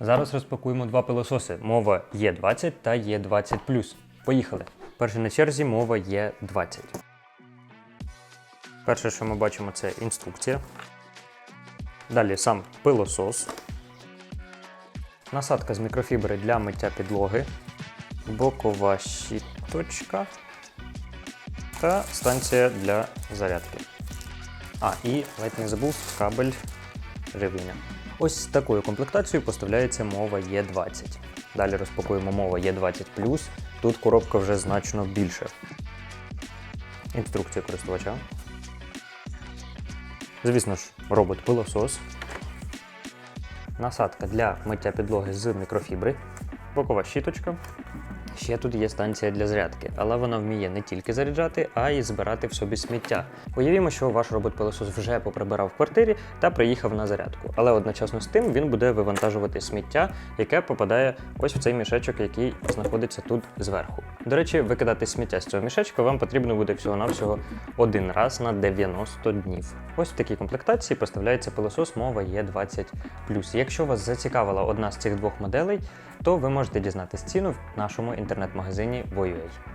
Зараз розпакуємо два пилососи. Мова Є20 та Є20. Поїхали. Перший на черзі мова Є20. Перше, що ми бачимо, це інструкція. Далі сам пилосос. Насадка з мікрофібри для миття підлоги. Бокова щіточка. Та станція для зарядки. А, і ледь не забув кабель живлення. Ось з такою комплектацією поставляється мова Є20. Далі розпакуємо мова Є20. Тут коробка вже значно більше. Інструкція користувача. Звісно ж, робот-пилосос. Насадка для миття підлоги з мікрофібри. Бокова щіточка. Ще тут є станція для зарядки, але вона вміє не тільки заряджати, а й збирати в собі сміття. Уявімо, що ваш робот-пилосос вже поприбирав в квартирі та приїхав на зарядку. Але одночасно з тим він буде вивантажувати сміття, яке попадає ось в цей мішечок, який знаходиться тут зверху. До речі, викидати сміття з цього мішечка вам потрібно буде всього-навсього один раз на 90 днів. Ось в такій комплектації поставляється пилосос мова Є20. Якщо вас зацікавила одна з цих двох моделей, то ви можете дізнатись ціну в нашому інтернет-магазині Voyua.